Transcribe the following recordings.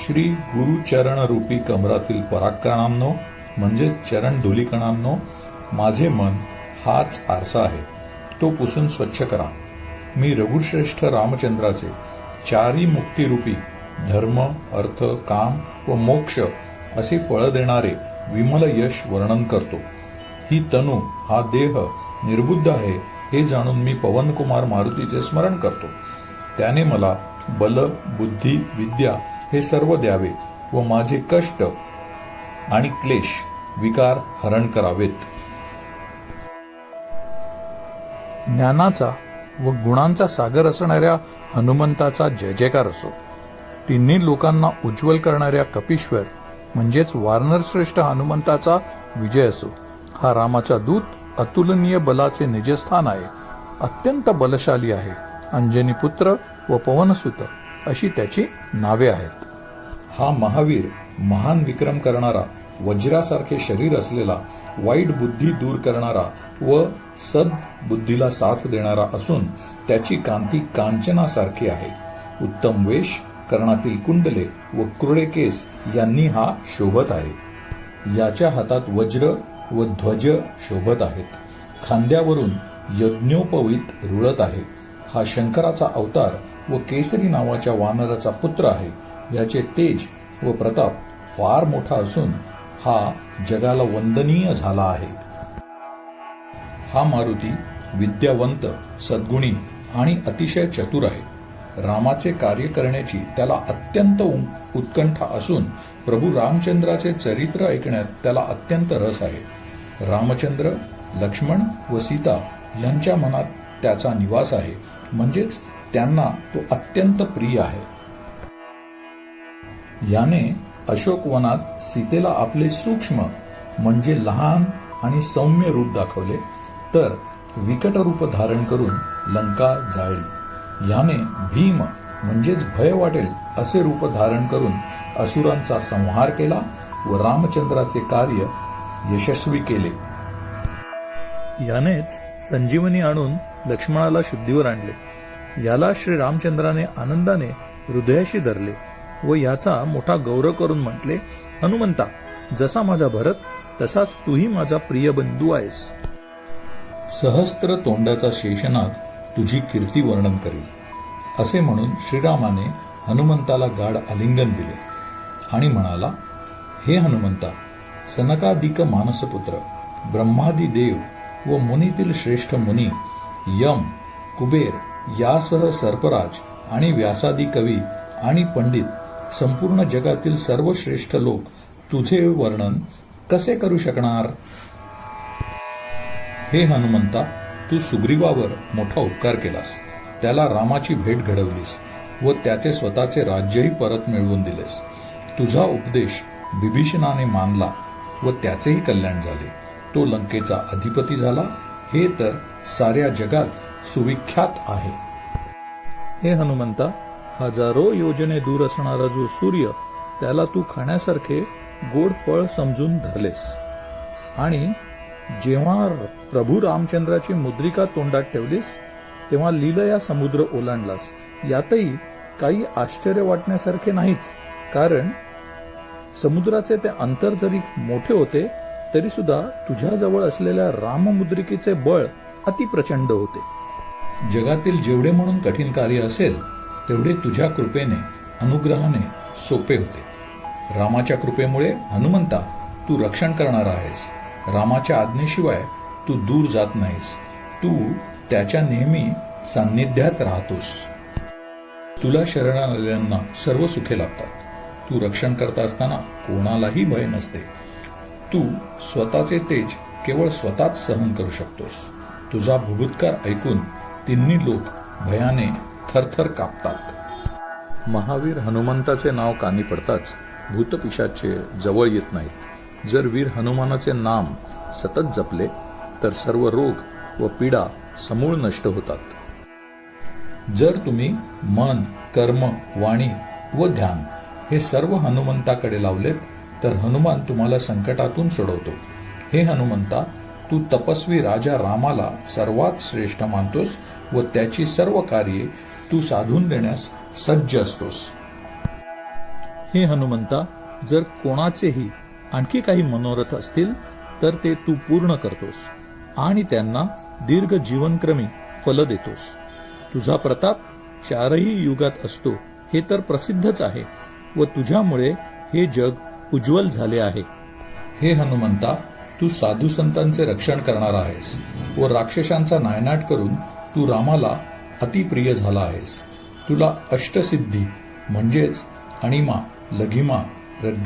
श्री गुरुचरण रूपी कमरातील पराक्रणांनो म्हणजे चरण धुलिकणांनो माझे मन हाच आरसा आहे. तो पुसून स्वच्छ करा. मी रघुश्रेष्ठ रामचंद्राचे चारी मुक्तिरूपी धर्म अर्थ काम व मोक्ष असे फळं देणारे विमल यश वर्णन करतो. ही तनु हा देह निर्बुद्ध आहे हे जाणून मी पवनकुमार मारुतीचे स्मरण करतो. त्याने मला बल बुद्धी विद्या हे सर्व द्यावे व माझे कष्ट आणि क्लेश विकार हरण करावेत. ज्ञानाचा व गुणांचा सागर असणाऱ्या हनुमंताचा जय जयकार असो. तिन्ही लोकांना उज्ज्वल करणाऱ्या कपीश्वर म्हणजेच वारनर श्रेष्ठ हनुमंताचा विजय असो. हा रामाचा दूत अतुलनीय बलाचे निजस्थान आहे. अत्यंत बलशाली आहे. अंजनी पुत्र व पवनसुत अशी त्याची नावे आहेत. हा महावीर महान विक्रम करणारा वज्रासारखे शरीर असलेला वाईट बुद्धी दूर करणारा व सद बुद्धीला साथ देणारा असून त्याची कांती कांचनासारखी आहे. उत्तम वेश कर्णातील कुंडले व कुरडे केस यांनी हा शोभत आहे. याच्या हातात वज्र व ध्वज शोभत आहेत. खांद्यावरून यज्ञोपवीत रुळत आहे. हा शंकराचा अवतार व केसरी नावाच्या वानराचा पुत्र आहे. याचे तेज व प्रताप फार मोठा असून हा जगाला वंदनीय झाला आहे. हा मारुती विद्यावंत सद्गुणी आणि अतिशय चतुर आहे. रामाचे कार्य करण्याची त्याला अत्यंत उ- उत्कंठा असून प्रभू रामचंद्राचे चरित्र ऐकण्यात त्याला अत्यंत रस आहे. रामचंद्र लक्ष्मण व सीता यांच्या मनात त्याचा निवास आहे. म्हणजेच त्यांना तो अत्यंत प्रिय आहे. याने अशोकवनात सीतेला आपले सूक्ष्म म्हणजे लहान आणि सौम्य रूप दाखवले तर विकट रूप धारण करून लंका जाळली. याने भीम म्हणजेच भय वाटेल असे रूप धारण करून असुरांचा संहार केला व रामचंद्राचे कार्य यशस्वी केले. यानेच संजीवनी आणून लक्ष्मणाला शुद्धीवर आणले. याला श्री रामचंद्राने आनंदाने हृदयाशी धरले व याचा मोठा गौरव करून म्हटले हनुमंता जसा माझा भरत तसाच तूही माझा प्रिय बंधू आहेस. सहस्त्र तोंडाचा शेषनाग तुझी कीर्ती वर्णन करील. असे म्हणून श्रीरामाने हनुमंताला गाढ आलिंगन दिले आणि म्हणाला हे हनुमंता सनकादिक मानसपुत्र ब्रह्मादी देव व मुनीतील श्रेष्ठ मुनी यम कुबेर यासह सर्पराज आणि व्यासादी कवी आणि पंडित संपूर्ण जगातील सर्वश्रेष्ठ लोक तुझे वर्णन कसे करू शकणार? हे हनुमंता तू सुग्रीवावर मोठा उपकार केलास. त्याला रामाची भेट घडवलीस व त्याचे स्वतःचे राज्यही परत मिळवून दिलेस. तुझा उपदेश बिभीषणाने मानला व त्याचेही कल्याण झाले. तो लंकेचा अधिपती झाला. हे तर साऱ्या जगात सुविख्यात आहे. हे हनुमंता हजारो योजने दूर असणारा जो सूर्य त्याला तू खाण्यासारखे गोड फळ समजून धरलेस. आणि जेव्हा प्रभू रामचंद्राची मुद्रिका तोंडात ठेवलीस तेव्हा लीलया समुद्र ओलांडलास. यातही काही आश्चर्य वाटण्यासारखे नाहीच कारण समुद्राचे ते अंतर जरी मोठे होते तरी सुद्धा तुझ्याजवळ असलेल्या राममुद्रिकेचे बळ अतिप्रचंड होते. जगातील जेवढे म्हणून कठीण कार्य असेल तेवढे तुझ्या कृपेने अनुग्रहाने सोपे होते. रामाच्या कृपेमुळे हनुमंता तू रक्षण करणार आहेस. रामाच्या आज्ञेशिवाय तू दूर जात नाहीस. तू त्याच्या नेहमी सान्निध्यात राहतोस. तुला शरण सर्व सुखे लागतात तू रक्षण करत असताना कोणालाही भय नसते. तू स्वतःचे तेज केवळ स्वतःच सहन करू शकतोस. तुझा भूभूतकार ऐकून तिन्ही लोक भयाने थरथर कापतात. महावीर हनुमंताचे नाव कानी पडताच भूतपिशाचे जवळ येत नाहीत. जर वीर हनुमानाचे नाम सतत जपले तर सर्व रोग व पीडा समूळ नष्ट होतात. जर तुम्ही मन कर्म वाणी व ध्यान हे सर्व हनुमंताकडे लावलेत तर हनुमान तुम्हाला संकटातून सोडवतो. हे हनुमंता तू तपस्वी राजा रामाला सर्वात श्रेष्ठ मानतोस व त्याची सर्व कार्ये तू साधून देण्यास सज्ज असतोस. हे हनुमंता जर कोणाचेही आणखी काही मनोरथ असतील तर ते तू पूर्ण करतोस आणि त्यांना दीर्घ जीवनक्रमी फल देतोस. तुझा प्रताप चारही युगात असतो हे तर प्रसिद्धच आहे व तुझ्यामुळे हे जग उज्ज्वल झाले आहे. हे हनुमंता तू साधू संतांचे रक्षण करणार आहेस व राक्षसांचा नायनाट करून तू रामाला अतिप्रिय झाला आहेस. तुला अष्टसिद्धी म्हणजेच अणिमा लघिमा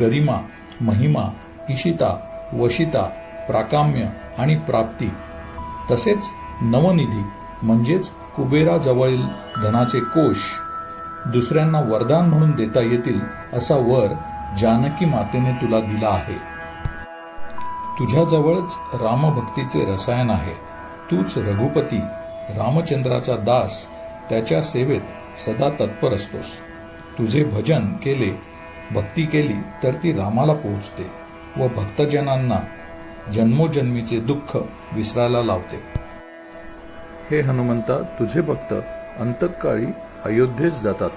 गरिमा महिमा इशिता वशिता प्राकाम्य आणि प्राप्ती. तसेच नवनिधी म्हणजेच कुबेराजवळील धनाचे कोश दुसऱ्यांना वरदान म्हणून देता येतील असा वर जानकी मातेने तुला दिला आहे. तुझ्याजवळच रामभक्तीचे रसायन आहे. तूच रघुपती रामचंद्राचा दास त्याच्या सेवेत सदा तत्पर असतोस. तुझे भजन केले भक्ती केली तर ती रामाला पोहोचते व भक्तजनांना जन्मोजन्मीचे दुःख विसरायला लावते. हे हनुमंता तुझे भक्त अंतकाळी अयोध्येस जातात.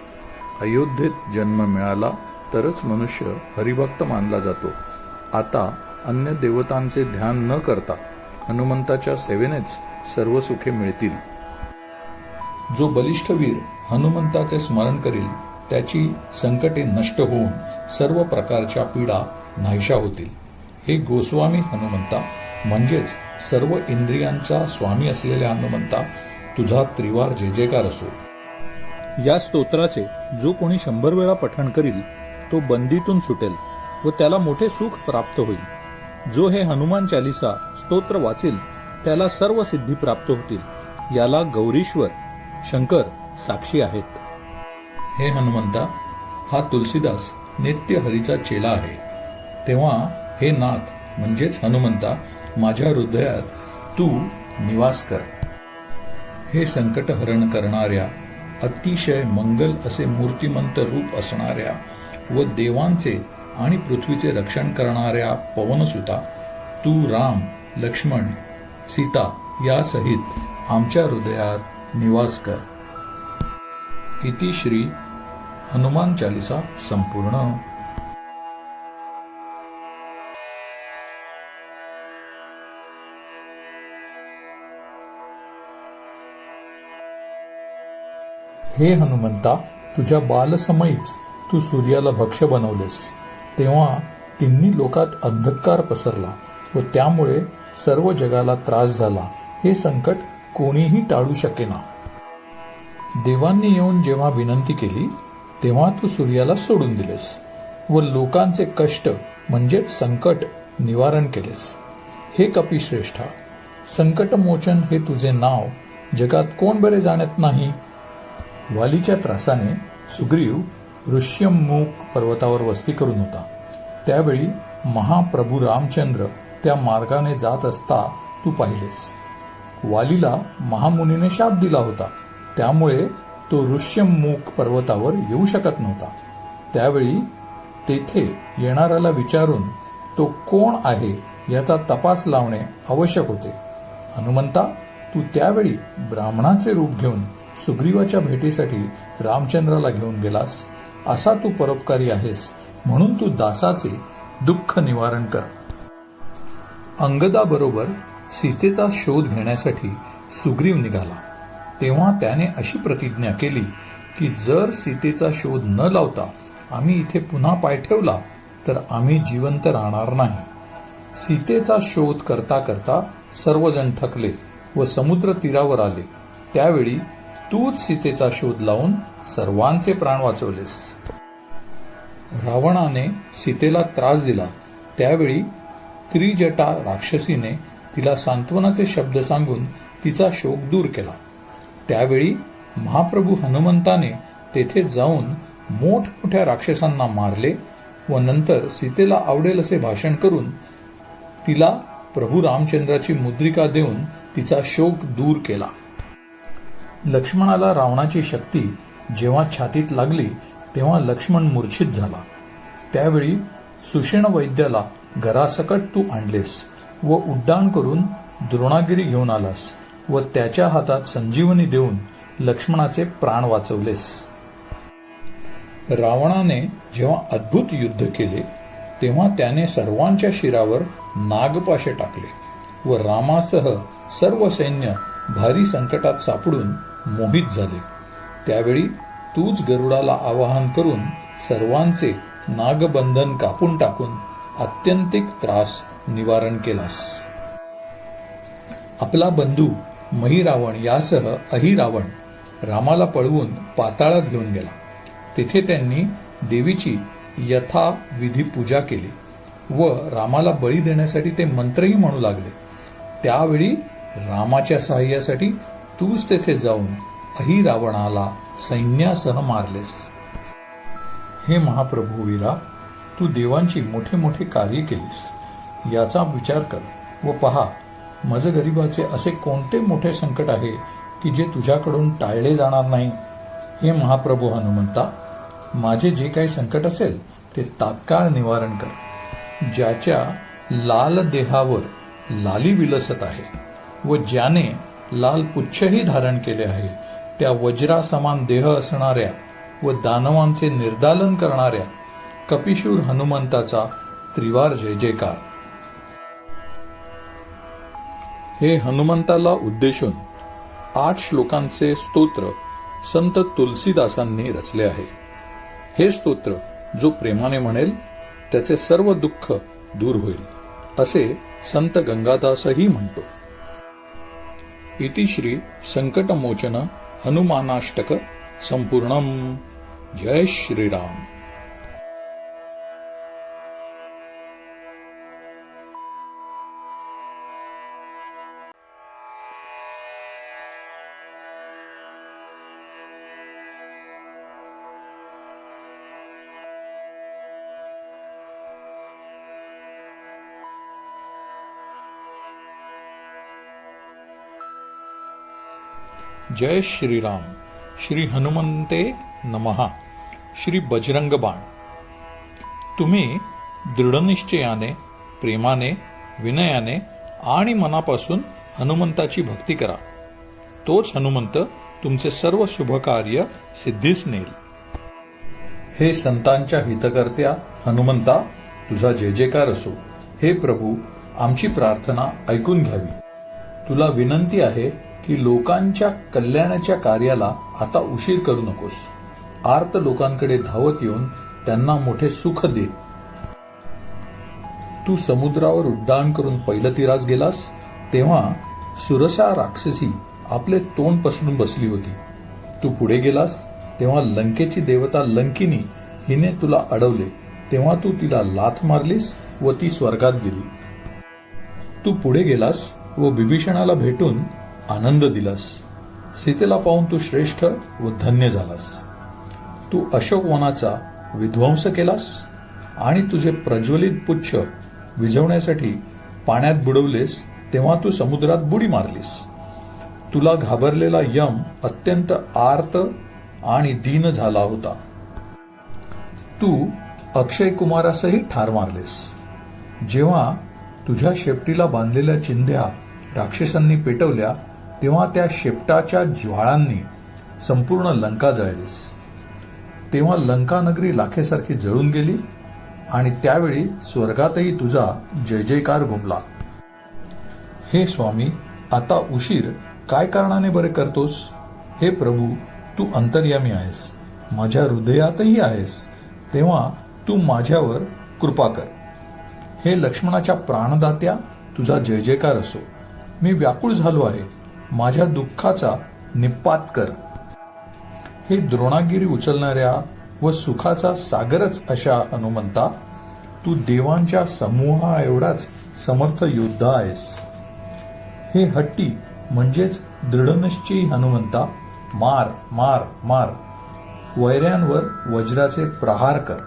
अयोध्येत जन्म मिळाला तरच मनुष्य हरिभक्त मानला जातो. आता अन्य देवतांचे ध्यान न करता हनुमंताच्या सेवेनेच सर्व सुखे मिळतील. जो बलिष्ठ वीर हनुमंताचे स्मरण करील त्याची संकटे नष्ट होऊन सर्व प्रकारच्या पीडा नाहीशा होतील. हे गोस्वामी हनुमंता म्हणजेच सर्व इंद्रियांचा स्वामी असलेल्या हनुमंता तुझा त्रिवार जय जयकार असो. या स्तोत्राचे जो कोणी शंभर वेळा पठण करील तो बंदीतून सुटेल व त्याला मोठे सुख प्राप्त होईल. जो हे हनुमान चालिसा स्तोत्र वाचेल त्याला सर्व सिद्धी प्राप्त होतील. याला गौरीश्वर शंकर साक्षी आहेत. हे हनुमंता हा तुलसीदास नित्य हरीचा चेला आहे. तेव्हा हे नाथ म्हणजेच हनुमंता माझ्या हृदयात तू निवास कर. हे संकट हरण करणाऱ्या अतिशय मंगल असे मूर्तिमंत रूप असणाऱ्या व देवांचे आणि पृथ्वीचे रक्षण करणाऱ्या पवनसुता तू राम लक्ष्मण सीता यासहित आमच्या हृदयात निवास कर. इति श्री हनुमान चालिसा संपूर्ण. हे हनुमंता तुझ्या बालसमयीच तू सूर्याला भक्ष बनवलेस. तेव्हा तिन्ही लोकात अंधकार पसरला व त्यामुळे सर्व जगाला त्रास झाला. हे संकट कोणीही टाळू शकेना. देवांनी येऊन जेव्हा विनंती केली तेव्हा तू सूर्याला सोडून दिलेस व लोकांचे कष्ट म्हणजेच संकट निवारण केलेस. हे कपिश्रेष्ठा संकटमोचन हे तुझे नाव. जगात कोण बरे जाणत नाही? वालीच्या त्रासाने सुग्रीव ऋष्यमूक पर्वतावर वस्ती करून होता. त्यावेळी महाप्रभू रामचंद्र त्या मार्गाने जात असता तू पाहिलेस. वालीला महामुनीने शाप दिला होता. त्यामुळे तो ऋष्यमूक पर्वतावर येऊ शकत नव्हता. त्यावेळी तेथे येणाऱ्याला विचारून तो कोण आहे याचा तपास लावणे आवश्यक होते. हनुमंता तू त्यावेळी ब्राह्मणाचे रूप घेऊन सुग्रीवाच्या भेटीसाठी रामचंद्राला घेऊन गेलास. असा तू परोपकारी आहेस म्हणून तू दासाचे दुःख निवारण कर. अंगदाबरोबर सीतेचा शोध घेण्यासाठी सुग्रीव निघाला. तेव्हा त्याने अशी प्रतिज्ञा केली की जर सीतेचा शोध न लावता आम्ही इथे पुन्हा पाय ठेवला तर आम्ही जिवंत राहणार नाही. सीतेचा शोध करता करता सर्वजण थकले व समुद्र तीरावर आले. त्यावेळी तूच सीतेचा शोध लावून सर्वांचे प्राण वाचवलेस. रावणाने सीतेला त्रास दिला. त्यावेळी त्रिजटा राक्षसीने तिला सांत्वनाचे शब्द सांगून तिचा शोक दूर केला. त्यावेळी महाप्रभू हनुमंताने तेथे जाऊन मोठमोठ्या राक्षसांना मारले व नंतर सीतेला आवडेल असे भाषण करून तिला प्रभू रामचंद्राची मुद्रिका देऊन तिचा शोक दूर केला. लक्ष्मणाला रावणाची शक्ती जेव्हा छातीत लागली तेव्हा लक्ष्मण मूर्छित झाला. त्यावेळी सुषेण वैद्याला घरासकट तू आणलेस व उड्डाण करून द्रोणागिरी घेऊन आलास व त्याच्या हातात संजीवनी देऊन लक्ष्मणाचे प्राण वाचवलेस. रावणाने जेव्हा अद्भुत युद्ध केले तेव्हा त्याने सर्वांच्या शिरावर नागपाशे टाकले व रामासह सर्व सैन्य भारी संकटात सापडून मोहित झाले. त्यावेळी तूच गरुडाला आवाहन करून सर्वांचे नागबंधन कापून टाकून आत्यंतिक त्रास निवारण केलास. आपला बंधू महिरावण यासह अहिरावण रामाला पळवून पाताळात घेऊन गेला. तेथे त्यांनी देवीची यथाविधी पूजा केली व रामाला बळी देण्यासाठी ते मंत्रही म्हणू लागले. त्यावेळी रामाच्या सहाय्यासाठी तूच तेथे जाऊन अहिरावणाला सैन्यासह मारलेस. हे महाप्रभू वीरा तू देवांची मोठे मोठे कार्य केलीस. याचा विचार कर व पहा मज गरिबाचे असे कोणते मोठे संकट आहे की जे तुझ्याकडून टाळले जाणार नाही? हे महाप्रभू हनुमंता माझे जे काही संकट असेल ते तात्काळ निवारण कर. ज्याच्या लाल देहावर लाली विलसत आहे व ज्याने लाल पुच्छही धारण केले आहे त्या वज्रासमान देह असणाऱ्या व दानवांचे निर्दालन करणाऱ्या कपिशूर हनुमंताचा त्रिवार जय जयकार. हे हनुमंताला उद्देशून आठ श्लोकांचे स्तोत्र संत तुलसीदासांनी रचले आहे. हे स्तोत्र जो प्रेमाने म्हणेल त्याचे सर्व दुःख दूर होईल असे संत गंगादासही म्हणतो. इति श्री संकटमोचन हनुमानाष्टक संपूर्णम. जय श्रीराम. जय श्रीराम. श्री हनुमंते नमहा श्री बजरंग बाण तुम्ही दृढनिश्चयाने प्रेमाने विनयाने आणि मनापासून हनुमंताची भक्ती करा. तोच हनुमंत तुमचे सर्व शुभकार्य सिद्धीस नेल हे संतांच्या हितकर्त्या हनुमंता तुझा जय जयकार असो. हे प्रभू आमची प्रार्थना ऐकून घ्यावी. तुला विनंती आहे की लोकांच्या कल्याणाच्या कार्याला आता उशीर करू नकोस. आर्त लोकांकडे धावत येऊन त्यांना मोठे सुख दे. तू समुद्रावर उड्डाण करून पैलतीरास गेलास तेव्हा सुरसा राक्षसी आपले तोंड पसरून बसली होती. तू पुढे गेलास तेव्हा लंकेची देवता लंकिनी हिने तुला अडवले. तेव्हा तू तिला लाथ मारलीस व ती स्वर्गात गेली. तू पुढे गेलास व बिभीषणाला भेटून आनंद दिलास. सीतेला पाहून तू श्रेष्ठ व धन्य झालास. तू अशोकवनाचा विध्वंस केलास आणि तुझे प्रज्वलित पुच्छ विझवण्यासाठी पाण्यात बुडवलेस तेव्हा तू समुद्रात बुडी मारलीस. तुला घाबरलेला यम अत्यंत आर्त आणि दीन झाला होता. तू अक्षय कुमारासही ठार मारलेस. जेव्हा तुझ्या शेपटीला बांधलेल्या चिंध्या राक्षसांनी पेटवल्या तेव्हा त्या शेपटाच्या ज्वाळांनी संपूर्ण लंका जळलीस. तेव्हा लंका नगरी लाखेसारखी जळून गेली आणि त्यावेळी स्वर्गातही तुझा जय जयकार घुमला. हे स्वामी आता उशीर काय कारणाने बरे करतोस? हे प्रभू तू अंतर्यामी आहेस. माझ्या हृदयातही आहेस. तेव्हा तू माझ्यावर कृपा कर. हे लक्ष्मणाच्या प्राणदात्या तुझा जय जयकार असो. मी व्याकुळ झालो आहे. माझ्या दुःखाचा निपात कर. हे द्रोणागिरी उचलणाऱ्या व सुखाचा सागरच अशा हनुमंता तू देवांच्या समूहा एवढाच समर्थ योद्धा आहेस. हे हट्टी म्हणजेच दृढनिश्चयी हनुमंता मार मार मार वैऱ्यांवर वज्राचे प्रहार कर.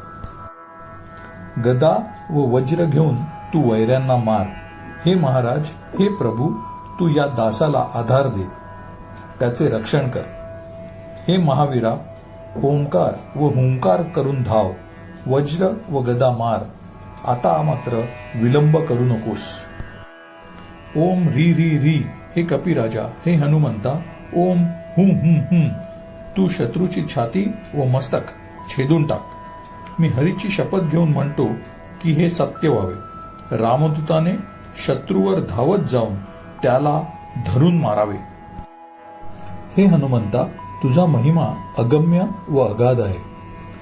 गदा व वज्र घेऊन तू वैऱ्यांना मार. हे महाराज हे प्रभू तू या दासाला आधार दे. त्याचे रक्षण कर. हे महावीरा ओंकार व हुंकार करून धाव वज्र व गदा मार. आता मात्र विलंब करू नकोस. ओम री री री हे कपिराजा हे हनुमंता ओम हुम हुम हुम. तू शत्रूची छाती व मस्तक छेदून टाक. मी हरीची शपथ घेऊन म्हणतो की हे सत्य व्हावे. रामदूताने शत्रूवर धावत जाऊन त्याला धरून मारावे. हे हनुमंता तुझा महिमा अगम्य व अगाध आहे.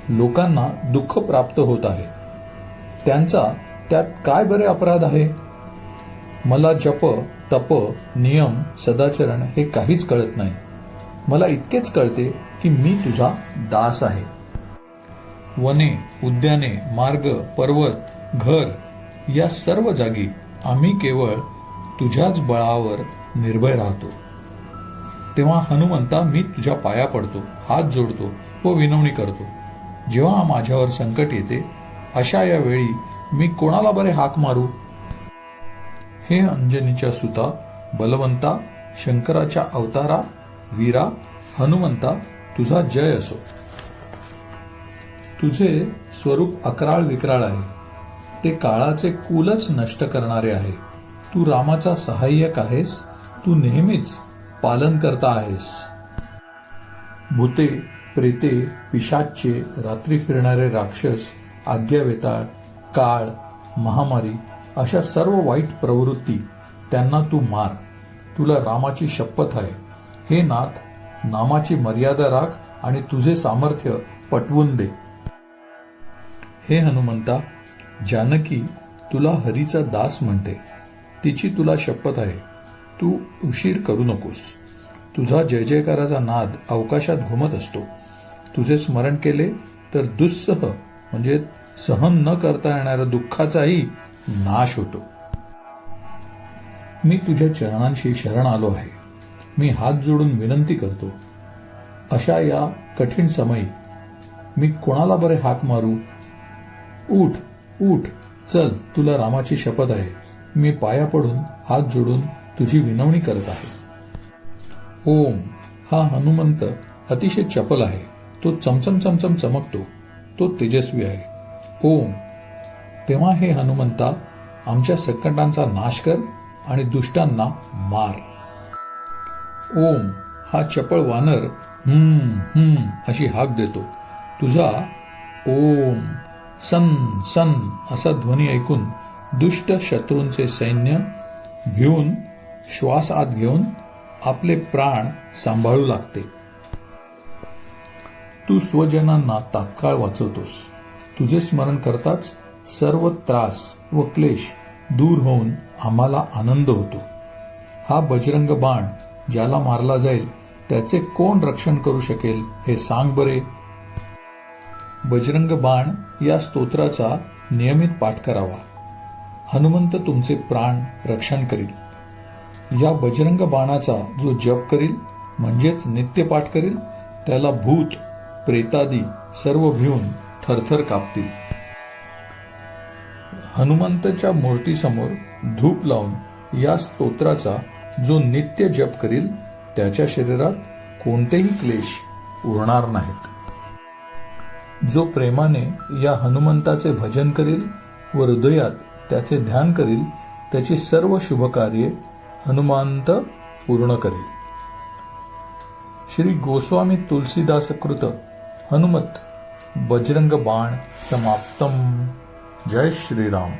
लोकांना दुःख प्राप्त होत आहे. त्यांचा त्यात काय बरे अपराध आहे? मला जप तप नियम सदाचरण हे काहीच कळत नाही. मला इतकेच कळते की मी तुझा दास आहे. वने उद्याने मार्ग पर्वत घर या सर्व जागी आम्ही केवळ तुझ्याच बळावर निर्भय राहतो. तेव्हा हनुमंता मी तुझ्या पाया पडतो हात जोडतो व विनवणी करतो. जेव्हा माझ्यावर संकट येते अशा या वेळी मी कोणाला बरे हाक मारू? हे अंजनीच्या सुता बलवंता शंकराच्या अवतारा वीरा हनुमंता तुझा जय असो. तुझे स्वरूप अकराळ विकराळ आहे. ते काळाचे कुलच नष्ट करणारे आहे. तू रामाचा सहाय्यक आहेस तू नेहमीच पालन करता आहेस. भूते प्रेते पिशाच्चे रात्री फिरणारे राक्षस आज्ञावेताळ काळ महामारी अशा सर्व वाईट प्रवृत्ती त्यांना तू मार. तुला रामाची शपथ आहे. हे नाथ नामाची मर्यादा राख आणि तुझे सामर्थ्य पटवून दे. हे हनुमंता जानकी तुला हरीचा दास म्हणते. तिची तुला शपथ आहे. तू उशीर करू नकोस. तुझा जय जयकाराचा नाद अवकाशात घुमत असतो. तुझे स्मरण केले तर दुस्सह म्हणजे सहन न करता येणाऱ्या दुःखाचाही नाश होतो. मी तुझ्या चरणांशी शरण आलो आहे. मी हात जोडून विनंती करतो. अशा या कठीण समयी मी कोणाला बरे हाक मारू? उठ उठ चल तुला रामाची शपथ आहे. मी पाया पडून हात जोडून तुझी विनवणी करत आहे. ओम हा हनुमंत अतिशय चपल आहे. तो चमचम चमचम चमकतो. तो तेजस्वी आहे. ओम तेव्हा हे हनुमंता आमच्या संकटांचा नाश कर आणि दुष्टांना मार. ओम हा चपळ वानर हम्म हम्म अशी हाक देतो. तुझा ओम सन सन असा ध्वनी ऐकून दुष्ट शत्रूंचे सैन्य भिवून श्वास आत घेऊन आपले प्राण सांभाळू लागते. तू स्वजनांना तात्काळ वाचवतोस. तुझे स्मरण करताच सर्व त्रास व क्लेश दूर होऊन आम्हाला आनंद होतो. हा बजरंग बाण ज्याला मारला जाईल त्याचे कोण रक्षण करू शकेल हे सांग बरे. बजरंग बाण या स्तोत्राचा नियमित पाठ करावा. हनुमंत तुमचे प्राण रक्षण करील. या बजरंग बाणाचा जो जप करील म्हणजेच नित्यपाठ करील त्याला भूत प्रेतादी सर्व भिवून थरथर कापतील. हनुमंतच्या मूर्तीसमोर धूप लावून या स्तोत्राचा जो नित्य जप करील त्याच्या शरीरात कोणतेही क्लेश उरणार नाहीत. जो प्रेमाने या हनुमंताचे भजन करील व हृदयात त्याचे ध्यान करील त्याची सर्व शुभकार्ये हनुमंत पूर्ण करील. श्री गोस्वामी तुलसीदास कृत हनुमत बजरंग बाण समाप्तम. जय श्रीराम.